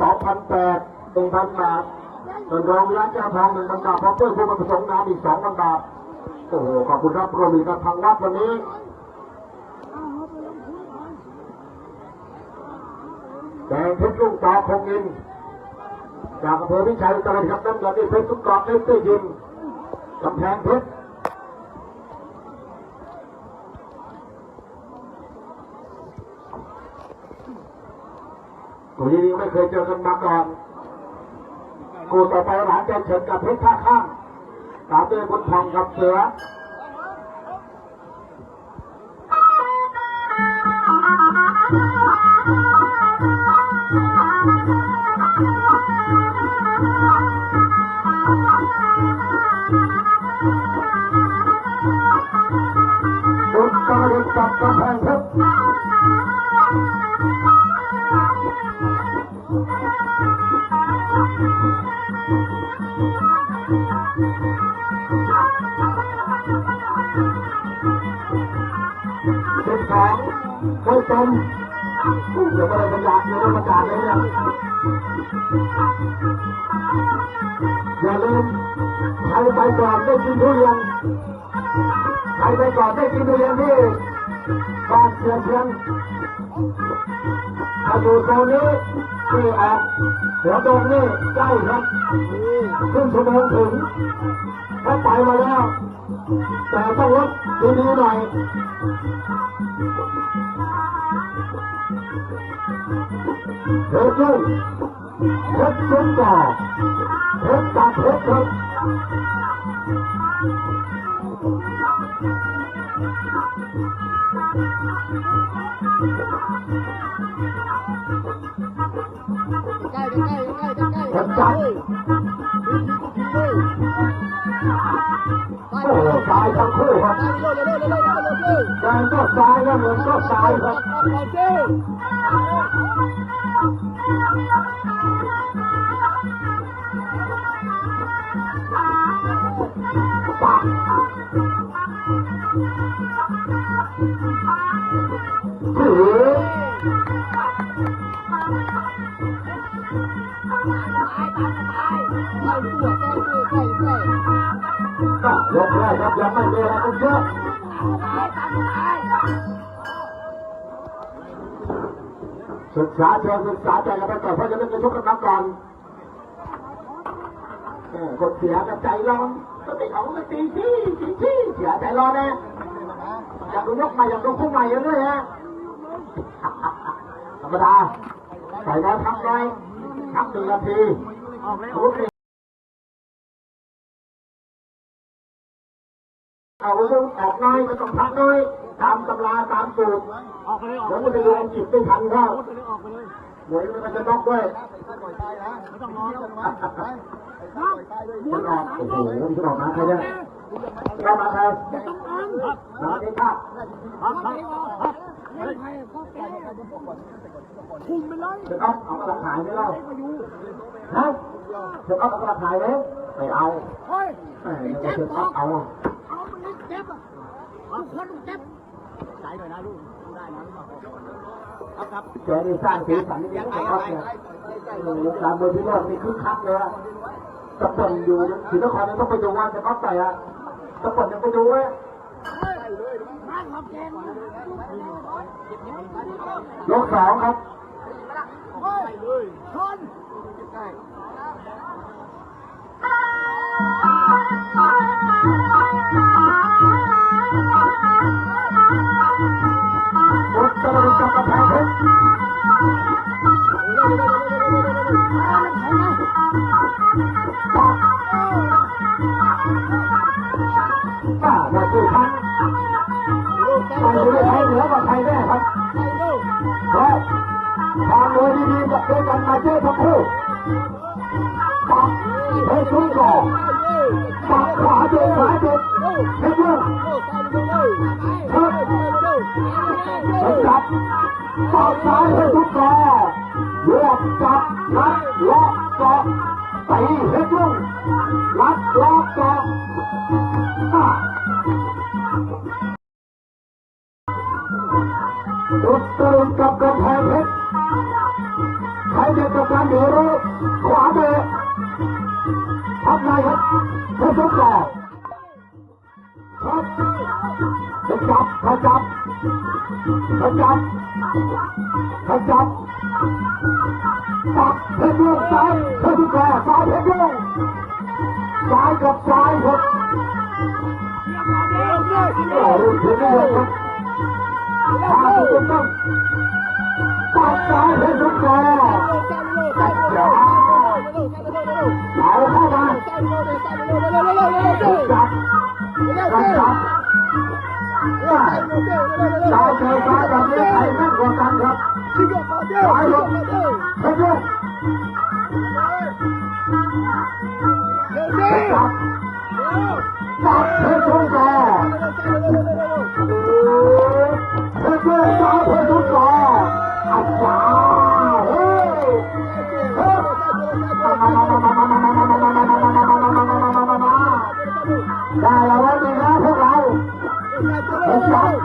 สองพันแปดหนึ่งพันบาทส่วนรองวิรัตแก้วทองหนึ่งพันบาทพร้อมด้วยผู้ประสงค์งานอีกสองพันบาทโอ้โหขอบคุณครับรวมอีกกับทางวัดวันนี้แดงเพชรลูกจอคงอินจากอำเภอพิชัยอุตรดิตถ์ครับน้ำเงินนี่เพชรทุกกรอบเล็กเต้ยิมกำแพงเพชร ตัวนี้ไม่เคยเจอกันมาก่อนกูต่อไปหลานแกเฉินกับเพชรท่าข้างตามด้วยบุญทองกับเสือ สิบสองไม่เต็มเดี๋ยวม่ได้บรรยากเดี๋ยวไม่ได้บรรยากเลยเนี่ยอย่าลืมใครไปก่อนได้กินทุเรียนใครไปก่อนได้กินทุเรียนที่บ้านเชียงเชียงถ้าอยู่โซนนี้ที่ออกหัวตรงนี่ใกล้ครับครึ่งชั่วโมงถึงถ้าไปมาแล้วแต่ต้องรถดีๆหน่อย เพชรยุ่งเพชรยุ่ ยครับปักแรกครับยังไม่มีอะไรกันเยอะ ศึกษาเชิงศึกษาใจกันไปก่อนเพราะจะเล่นกันทุกกำลังก่อนเออคนเสียกับใจร้อนก็ติดของมันตีที่ตีที่เสียใจร้อนนะอยากดูยกใหม่อยากดูคู่ใหม่เรื่อยฮะธรรมดาใส่น้อยทำน้อยทำหนึ่งนาทีเอาเรื่ออกน้อยไม่ต้องพักน้อยำราตามสูตรออกไปเลยออกเดี๋ยวมันจะรวมจิตไม่ทันเข้าไปเลยออกไปเลยหวยมันจะน็อกด้วยไม่ต้องรอแล้วมันออกโอ้โหมันออกมาใครเนี่ยเข้ามาใครมาที่ภาพครับครับครับคุมไปเลยจะเอาเอากระถายไหมเล่าฮะจะเอากระถายไหมไม่เอาเฮ้ยแหมจะจะเอาเอาเอามันเจ็บอะทุกคนเจ็บ ใจหน่อยนะลูกได้นะครับครับแกนี่สร้างสีสันนี่นะครับเนี่ยวงการเมืองที่รอดนี่คึกคักเลยอะตะปนอยู่ศรีนครนี่ต้องไปดูวันจะพักไปอะตะปนยังไปดูเว้ยนั่งรับแกงยกสองครับเฮ้ยเล มาเจอทั้งคู่ปักเพชรชุนก่อปักขาเจอขาเจ็บเพชรเลือกเพิ่มเพชรจับปักซ้ายเพชรชุนก่อเลือกจับนัดล็อกเกาะตีเพชรลุงนัดล็อกเกาะอ่ รุดตรุนกับกำแพงเพชรใครจะการเดือดขวาเบะทำไงครับเพชรสงกรานต์ครับขจับขจับขจับขจับตักเพชรเรื่องซ้ายเพชรสงกรานต์ซ้ายเพชรเรื่องซ้ายกับซ้ายครับอ้รุ่นถึงเลยครับทางตัวต้งตัด พร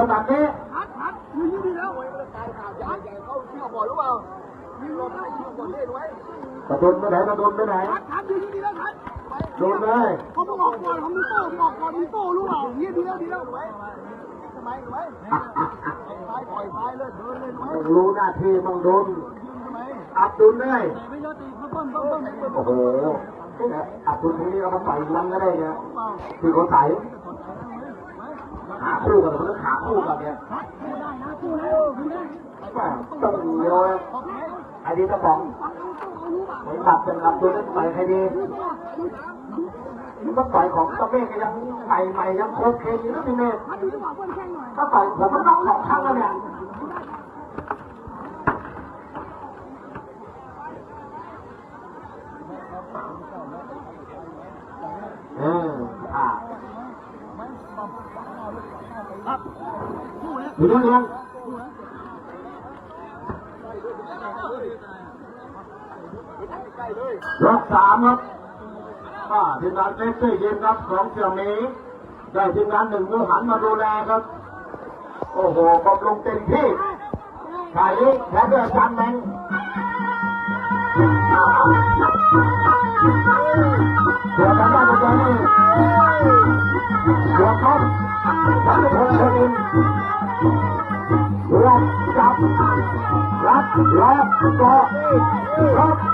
ารมณ์ก็ได้อารมณ์แบบนี้กระโดดไปไหนกระโดดไปไหนโดนเลยเขาบอกก่อนเขามีโต้บอกก่อนมีโต้รู้เปล่าเฮียดีแล้วดีแล้วทำไมทำไมซ้ายปล่อยซ้ายเลยเดินเลยทำไมต้องรู้หน้าที่ต้องโดนอับดุลเลยไม่ยอดตีเพิ่มเพิ่มเพิ่มเพิ่มโอ้โหอับดุลทีนี้เรามาใส่วันก็ได้เนี่ยคือเขาใส่ ขาคู่กันมันก็ขาคู่กันเนี่ยต้องโยนไอ้นี่ต้องบอกไอ้ตัดเป็นอับดุลใส่ใครดีมันต่อยของตะเมฆยังใหม่ใหม่ยังโคเคอยู่นะพี่เมฆถ้าต่อยผมมันต้องสองครั้งแล้วเนี่ย เอออ่าอยู่นั่นยังรอบสามครับอ่าทีมงานเล็กเต้เย็นครับของเสี่ยวหมีได้ทีมงานหนึ่งมือหันมาดูแลครับ โอ้โหกบำรุงเต็มที่ชายนี้แพ้ด้วยอาจารย์แมง หมนี่หัวท็อปวัชพลชนินรับจับรับล็อกเกาะรับต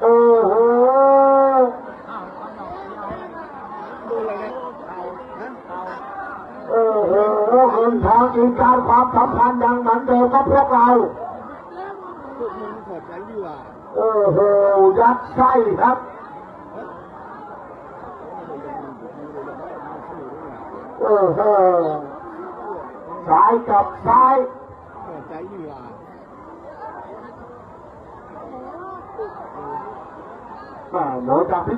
โอ้โหโอ้โหเงินทองอีกการความสัมพันธ์ยังเหมือนเดิมกับพวกเราโอ้โหยัดไส้ครับโอ้โหซ้ายกับซ้ายแม่หนูจากพิ